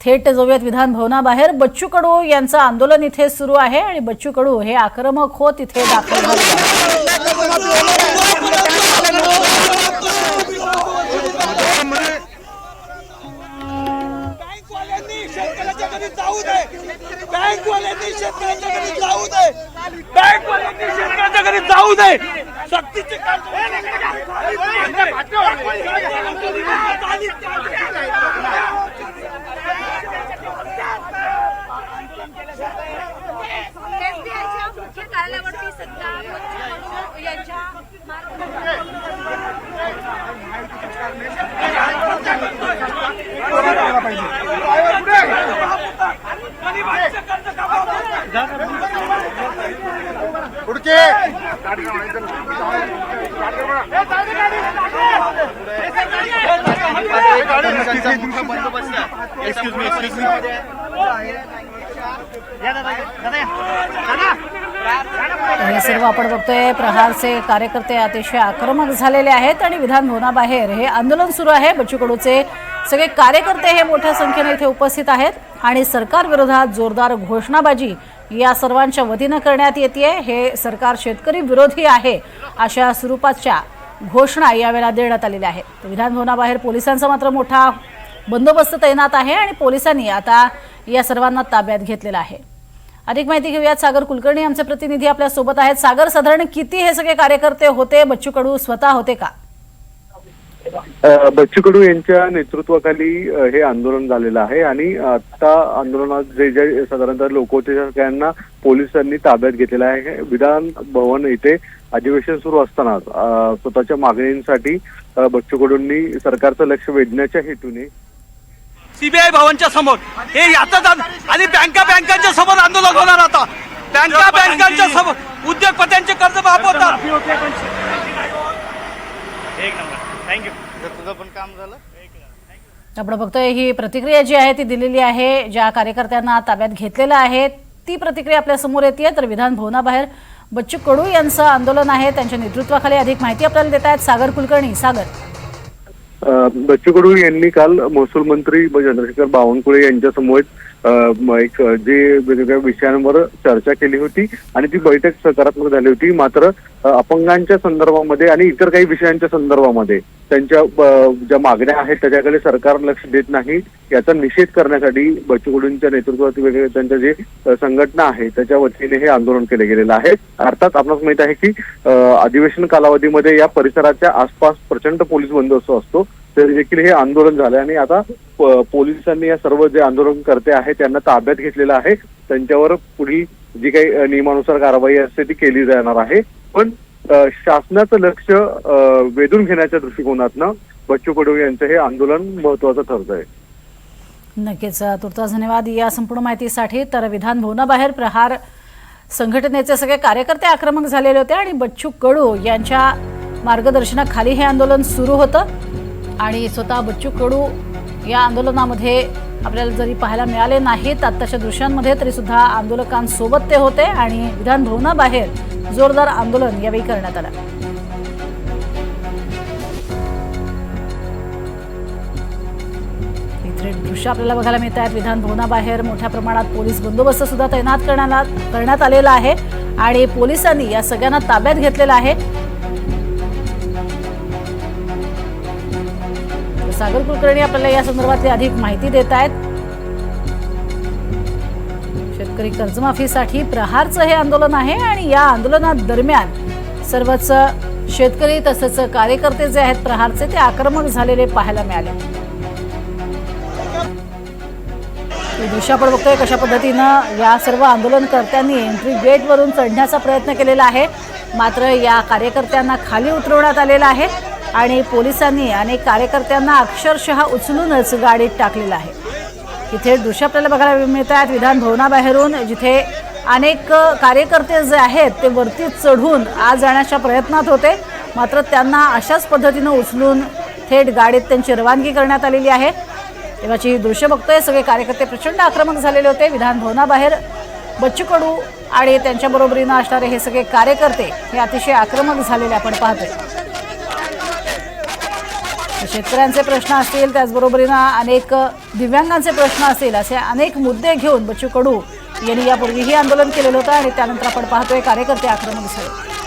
थेट जाऊयात विधान भवनाबाहेर बच्चू कडू यांचं आंदोलन इथे सुरू आहे आणि बच्चू कडू हे आक्रमक होत इथे दाखल दे जाऊ दे बँकवाल्यांनी शेतकऱ्याच्या घरी जाऊ दे सक्तीचे एसबीआयच्या मुख्य कार्यालयावरती सध्या बच्चू कडू यांच्या मार्गदर्शनाखाली हे सर्व आपण बघतोय प्रहारचे कार्यकर्ते अतिशय आक्रमक झालेले आहेत आणि विधान भवनाबाहेर हे आंदोलन सुरू आहे. बच्चू कडूचे सगळे कार्यकर्ते हे मोठ्या संख्येने इथे उपस्थित आहेत आणि सरकार विरोधात जोरदार घोषणाबाजी या सर्वांच्या वतीनं करण्यात येते हे सरकार शेतकरी विरोधी आहे अशा स्वरूपाच्या घोषणा यावेळेला देण्यात आलेल्या आहेत. विधानभवनाबाहेर पोलिसांचा मात्र मोठा बंदोबस्त तैनात आहे आणि पोलिसांनी आता या सर्वांना ताब्यात घेतलेला आहे. अधिक माहिती घेऊयात. सागर कुलकर्णी आमचे प्रतिनिधी आपल्यासोबत आहेत. सागर साधारण किती हे सगळे कार्यकर्ते होते? बच्चू कडू स्वतः होते का? बच्चू कडू यांच्या नेतृत्वाखाली हे आंदोलन झालेलं आहे आणि आता आंदोलनात जे जे साधारणतः लोक होते सगळ्यांना पोलिसांनी ताब्यात घेतलेलं आहे. विधान भवन येथे अधिवेशन सुरू असताना स्वतःच्या मागणींसाठी अ, बच्चू कडूंनी सरकारचं लक्ष वेधण्याच्या हेतूने सीबीआय भवनच्या समोर. हे यातच आणि बँका बँकांच्या समोर आंदोलन होणार आता. बँका बँकांच्या समोर. उद्योगपत्यांचे कर्ज माफ होतात एक नंबर थँक्यू जर तुझं पण काम झालं. आपण बघतोय ही प्रतिक्रिया जी आहे ती दिलेली आहे ज्या कार्यकर्त्यांना ताब्यात घेतलेलं आहे ती प्रतिक्रिया आपल्यासमोर येते तर विधान भवनाबाहेर बच्चू कडू यांचं आंदोलन आहे. त्यांच्या नेतृत्वाखाली अधिक माहिती आपल्याला देत आहेत सागर कुलकर्णी. सागर. बच्चू कडू यांनी काल महसूल मंत्री चंद्रशेखर बावनकुळे यांच्यासमोर एक जे वेगवेगळ्या विषयांवर चर्चा केली होती आणि ती बैठक सकारात्मक झाली होती. मात्र अपंगांच्या संदर्भामध्ये आणि इतर काही विषयांच्या संदर्भामध्ये त्यांच्या ज्या मागण्या आहेत त्याच्याकडे सरकार लक्ष देत नाही. याचा निषेध करण्यासाठी बच्चू कडूंच्या नेतृत्वात वेगवेगळे त्यांच्या जे संघटना आहे त्याच्या वतीने हे आंदोलन केले गेलेलं आहे. अर्थात आपणास माहीत आहे की अधिवेशन कालावधीमध्ये या परिसराच्या आसपास प्रचंड पोलीस बंदोबस्त असतो. तरी देखील हे आंदोलन झालं आणि आता पोलिसांनी या सर्व जे आंदोलनकर्ते आहेत त्यांना ताब्यात घेतलेलं आहे. त्यांच्यावर पुढील जी काही नियमानुसार कारवाई असते ती केली जाणार आहे. पण शासनाचं लक्ष वेधून घेण्याच्या दृष्टिकोनातनं बच्चू कडू यांचं हे आंदोलन महत्वाचं ठरत आहे नक्कीच तुर्तास धन्यवाद. या संपूर्ण माहितीसाठी तर विधान भवनाबाहेर प्रहार संघटनेचे सगळे कार्यकर्ते आक्रमक झालेले होते आणि बच्चू कडू यांच्या मार्गदर्शनाखाली हे आंदोलन सुरू होतं. आणि स्वतः बच्चू कडू या आंदोलनामध्ये आपल्याला जरी पाहायला मिळाले नाहीत आत्ताच्या दृश्यांमध्ये तरीसुद्धा आंदोलकांसोबत ते होते आणि विधानभवनाबाहेर जोरदार आंदोलन यावेळी करण्यात आलं. इथे दृश्य आपल्याला बघायला मिळत आहेत. विधानभवनाबाहेर मोठ्या प्रमाणात पोलीस बंदोबस्त सुद्धा तैनात करण्यात करण्यात आलेला आहे. आणि पोलिसांनी या सगळ्यांना ताब्यात घेतलेला आहे. सागर कुलकर्णी आपल्याला या संदर्भातली अधिक माहिती देत आहेत. शेतकरी कर्जमाफीसाठी प्रहारचं हे आंदोलन आहे आणि या आंदोलनात दरम्यान सर्वच शेतकरी तसंच कार्यकर्ते जे आहेत प्रहारचे ते आक्रमक झालेले पाहायला मिळाले. दृश्य आपण बघतोय कशा पद्धतीनं या सर्व आंदोलनकर्त्यांनी एंट्री गेटवरून चढण्याचा प्रयत्न केलेला आहे. मात्र या कार्यकर्त्यांना खाली उतरवण्यात आलेलं आहे आणि पोलिसांनी अनेक कार्यकर्त्यांना अक्षरशः उचलूनच गाडीत टाकलेलं आहे. इथे दृश्य आपल्याला बघायला मिळत आहेत. विधान भवनाबाहेरून जिथे अनेक कार्यकर्ते जे आहेत ते वरती चढून आज जाण्याच्या प्रयत्नात होते. मात्र त्यांना अशाच पद्धतीनं उचलून थेट गाडीत त्यांची रवानगी करण्यात आलेली आहे. तेव्हाची ही दृश्य बघतोय. सगळे कार्यकर्ते प्रचंड आक्रमक झालेले होते. विधान भवनाबाहेर बच्चू कडू आणि त्यांच्या बरोबरीनं असणारे हे सगळे कार्यकर्ते हे अतिशय आक्रमक झालेले आपण पाहतोय. शेतकऱ्यांचे प्रश्न असतील त्याचबरोबरीनं अनेक दिव्यांगांचे प्रश्न असतील असे अनेक मुद्दे घेऊन बच्चू कडू यांनी यापूर्वीही आंदोलन केलेलं होतं आणि त्यानंतर आपण पाहतोय कार्यकर्ते आक्रमक झाले.